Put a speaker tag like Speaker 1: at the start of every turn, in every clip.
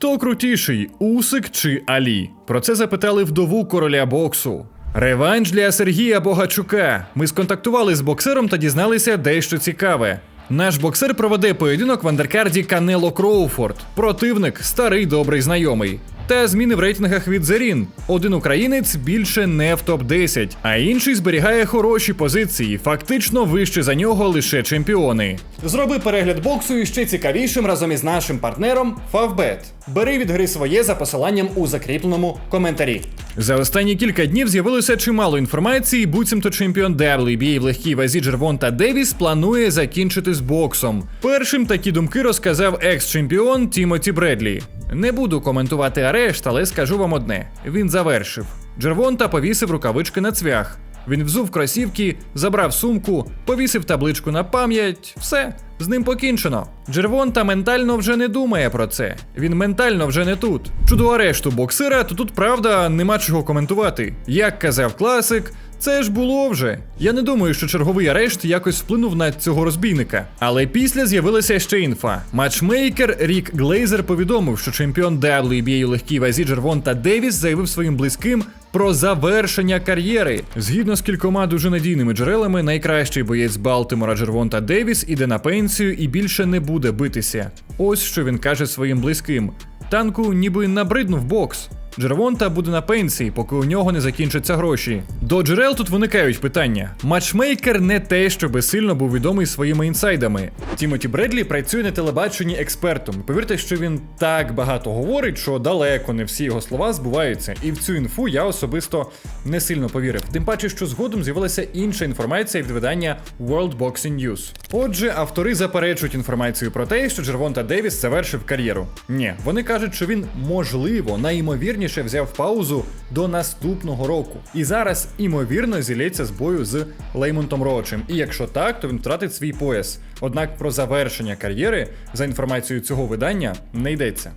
Speaker 1: Хто крутіший, Усик чи Алі? Про це запитали вдову короля боксу. Реванш для Сергія Богачука. Ми сконтактували з боксером та дізналися дещо цікаве. Наш боксер проведе поєдинок в андеркарді Канело Кроуфорд. Противник старий добрий знайомий. Та зміни в рейтингах від Зерін. Один українець більше не в топ-10, а інший зберігає хороші позиції, фактично вище за нього лише чемпіони. Зроби перегляд боксу іще цікавішим разом із нашим партнером Favbet. Бери від гри своє за посиланням у закріпленому коментарі. За останні кілька днів з'явилося чимало інформації, буцімто чемпіон WBA в легкій вазі Джервонта Девіс планує закінчити з боксом. Першим такі думки розказав екс-чемпіон Тімоті Бредлі. Не буду коментувати арешт, але скажу вам одне: він завершив. Джервонта повісив рукавички на цвях. Він взув кросівки, забрав сумку, повісив табличку на пам'ять. Все, з ним покінчено. Джервонта ментально вже не думає про це. Він ментально вже не тут. Щодо арешту боксера, то тут правда нема чого коментувати. Як казав класик, це ж було вже. Я не думаю, що черговий арешт якось вплинув на цього розбійника. Але після з'явилася ще інфа. Матчмейкер Рік Глейзер повідомив, що чемпіон WBA у легкій вазі Джервонта Девіс заявив своїм близьким про завершення кар'єри. Згідно з кількома дуже надійними джерелами, найкращий боєць Балтимора Джервонта Девіс іде на пенсію і більше не буде битися. Ось що він каже своїм близьким. Танку ніби набриднув бокс. Джервонта буде на пенсії, поки у нього не закінчаться гроші. До джерел тут виникають питання. Матчмейкер не те, щоби сильно був відомий своїми інсайдами. Тімоті Бредлі працює на телебаченні експертом. Повірте, що він так багато говорить, що далеко не всі його слова збуваються. І в цю інфу я особисто не сильно повірив. Тим паче, що згодом з'явилася інша інформація від видання World Boxing News. Отже, автори заперечують інформацію про те, що Джервонта Девіс завершив кар'єру. Ні, вони кажуть, що він можливо найімовірніше взяв паузу до наступного року. І зараз імовірно зілється з бою з Леймонтом Роучем. І якщо так, то він втратить свій пояс. Однак про завершення кар'єри, за інформацією цього видання, не йдеться.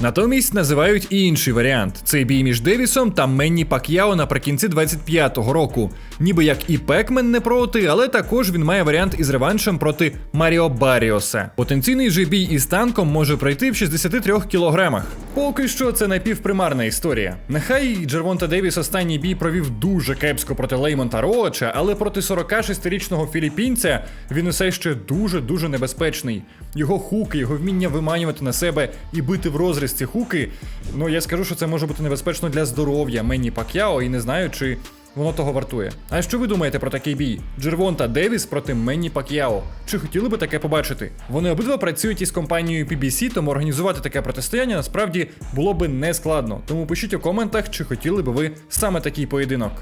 Speaker 1: Натомість називають і інший варіант: цей бій між Девісом та Менні Пак'яо наприкінці 25-го року. Ніби як і Пекмен не проти, але також він має варіант із реваншем проти Маріо Баріоса. Потенційний же бій із танком може пройти в 63 кілограмах. Поки що це напівпримарна історія. Нехай Джервонта Девіс останній бій провів дуже кепсько проти Леймонта Роача, але проти 46-річного філіппінця він усе ще дуже дуже небезпечний. Його хуки, його вміння виманювати на себе і бити в розріз ці хуки. Ну я скажу, що це може бути небезпечно для здоров'я Менні Пак'яо, і не знаю, чи воно того вартує. А що ви думаєте про такий бій? Джервонта Девіс проти Менні Пак'яо. Чи хотіли би таке побачити? Вони обидва працюють із компанією PBC, тому організувати таке протистояння насправді було би не складно. Тому пишіть у коментах, чи хотіли би ви саме такий поєдинок.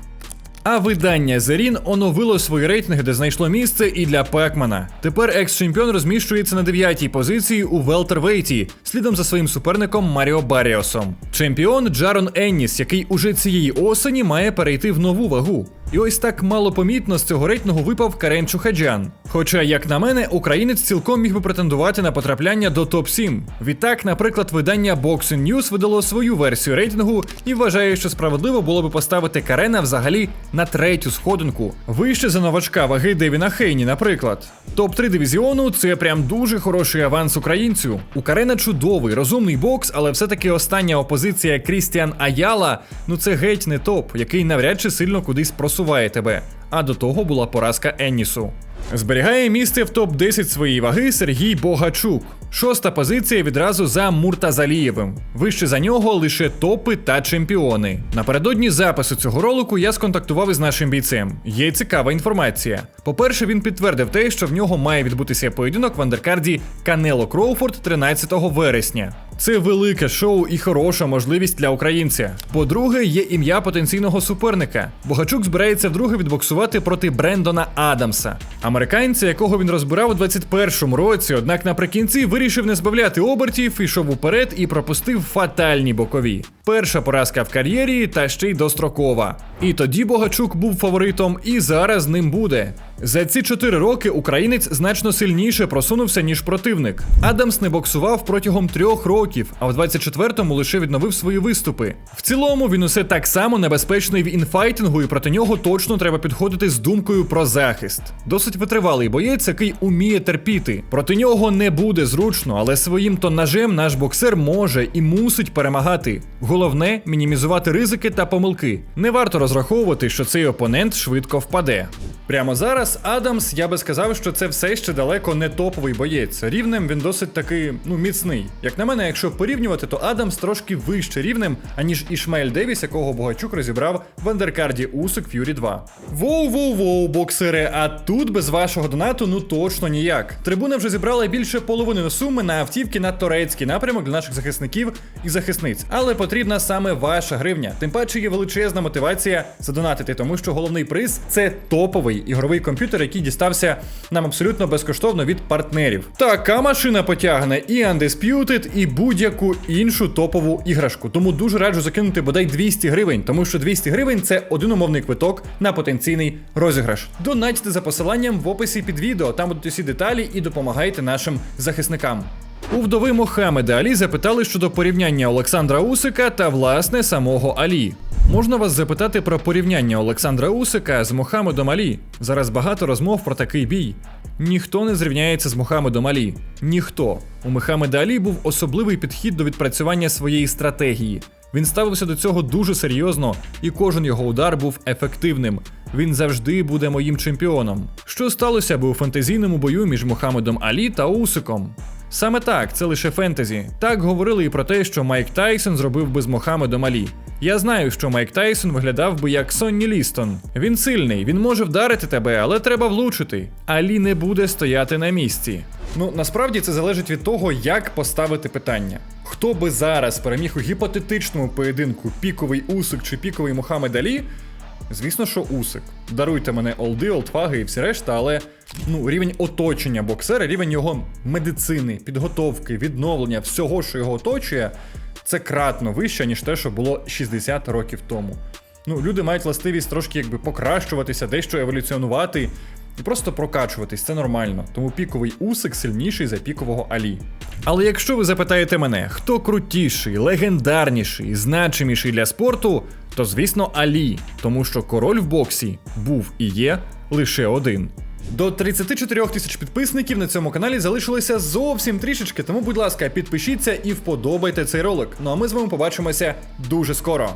Speaker 1: А видання Зерін оновило свої рейтинги, де знайшло місце і для Пекмана. Тепер екс-чемпіон розміщується на дев'ятій позиції у Велтервейті, слідом за своїм суперником Маріо Баріосом. Чемпіон Джарон Енніс, який уже цієї осені має перейти в нову вагу. І ось так малопомітно з цього рейтингу випав Карен Чухаджан. Хоча, як на мене, українець цілком міг би претендувати на потрапляння до топ-7. Відтак, наприклад, видання Boxing News видало свою версію рейтингу і вважає, що справедливо було би поставити Карена взагалі на третю сходинку, вище за новачка ваги Девіна Хейні, наприклад. Топ-3 дивізіону це прям дуже хороший аванс українцю. У Карена чудовий, розумний бокс, але все-таки остання опозиція Крістіан Аяла ну це геть не топ, який навряд чи сильно кудись просуває тебе. А до того була поразка Еннісу. Зберігає місце в топ-10 своєї ваги Сергій Богачук. Шоста позиція відразу за Муртазалієвим. Вище за нього лише топи та чемпіони. Напередодні запису цього ролику я сконтактував із нашим бійцем. Є цікава інформація. По-перше, він підтвердив те, що в нього має відбутися поєдинок в андеркарді Канело Кроуфорд 13 вересня. Це велике шоу і хороша можливість для українця. По-друге, є ім'я потенційного суперника. Богачук збирається вдруге відбоксувати проти Брендона Адамса, американця, якого він розбирав у 21-му році, однак наприкінці вирішив не збавляти обертів, ішов уперед і пропустив фатальні бокові. Перша поразка в кар'єрі та ще й дострокова. І тоді Богачук був фаворитом, і зараз ним буде. За ці чотири роки українець значно сильніше просунувся, ніж противник. Адамс не боксував протягом трьох років, а в 24-му лише відновив свої виступи. В цілому він усе так само небезпечний в інфайтингу, і проти нього точно треба підходити з думкою про захист. Досить витривалий боєць, який уміє терпіти. Проти нього не буде зручно, але своїм то ножем наш боксер може і мусить перемагати. Головне мінімізувати ризики та помилки. Не варто розраховувати, що цей опонент швидко впаде. Прямо зараз Адамс, я би сказав, що це все ще далеко не топовий боєць. Рівнем він досить таки ну міцний. Як на мене, якщо порівнювати, то Адамс трошки вище рівнем, аніж Ішмаель Девіс, якого Богачук розібрав в андеркарді Усик Ф'юрі 2. Воу, воу, воу, боксери, а тут без вашого донату ну точно ніяк. Трибуна вже зібрала більше половини суми на автівки на турецький напрямок для наших захисників і захисниць. Але потрібна саме ваша гривня. Тим паче є величезна мотивація задонатити, тому що головний приз це топовий ігровий комп'ютер, який дістався нам абсолютно безкоштовно від партнерів. Така машина потягне і Undisputed, і будь-яку іншу топову іграшку. Тому дуже раджу закинути бодай 200 гривень, тому що 200 гривень це один умовний квиток на потенційний розіграш. Донатьте за посиланням в описі під відео, там будуть усі деталі і допомагайте нашим захисникам. У вдови Мохамеда Алі запитали щодо порівняння Олександра Усика та власне самого Алі. Можна вас запитати про порівняння Олександра Усика з Мохамедом Алі. Зараз багато розмов про такий бій. Ніхто не зрівняється з Мохамедом Алі. Ніхто. У Мохамеда Алі був особливий підхід до відпрацювання своєї стратегії. Він ставився до цього дуже серйозно, і кожен його удар був ефективним. Він завжди буде моїм чемпіоном. Що сталося би у фантазійному бою між Мохамедом Алі та Усиком? Саме так, це лише фентезі. Так говорили і про те, що Майк Тайсон зробив би з Мохамедом Алі. Я знаю, що Майк Тайсон виглядав би як Сонні Лістон. Він сильний, він може вдарити тебе, але треба влучити. Алі не буде стояти на місці. Ну насправді це залежить від того, як поставити питання. Хто би зараз переміг у гіпотетичному поєдинку піковий Усик чи піковий Мохамед Алі? Звісно, що Усик. Даруйте мене олди, олдфаги і всі решта, але ну, рівень оточення боксера, рівень його медицини, підготовки, відновлення, всього, що його оточує, це кратно вище, ніж те, що було 60 років тому. Ну, люди мають властивість трошки якби покращуватися, дещо еволюціонувати і просто прокачуватись, це нормально. Тому піковий усик сильніший за пікового Алі. Але якщо ви запитаєте мене, хто крутіший, легендарніший, значиміший для спорту, то звісно Алі, тому що король в боксі був і є лише один. До 34 тисяч підписників на цьому каналі залишилося зовсім трішечки, тому, будь ласка, підпишіться і вподобайте цей ролик. Ну а ми з вами побачимося дуже скоро.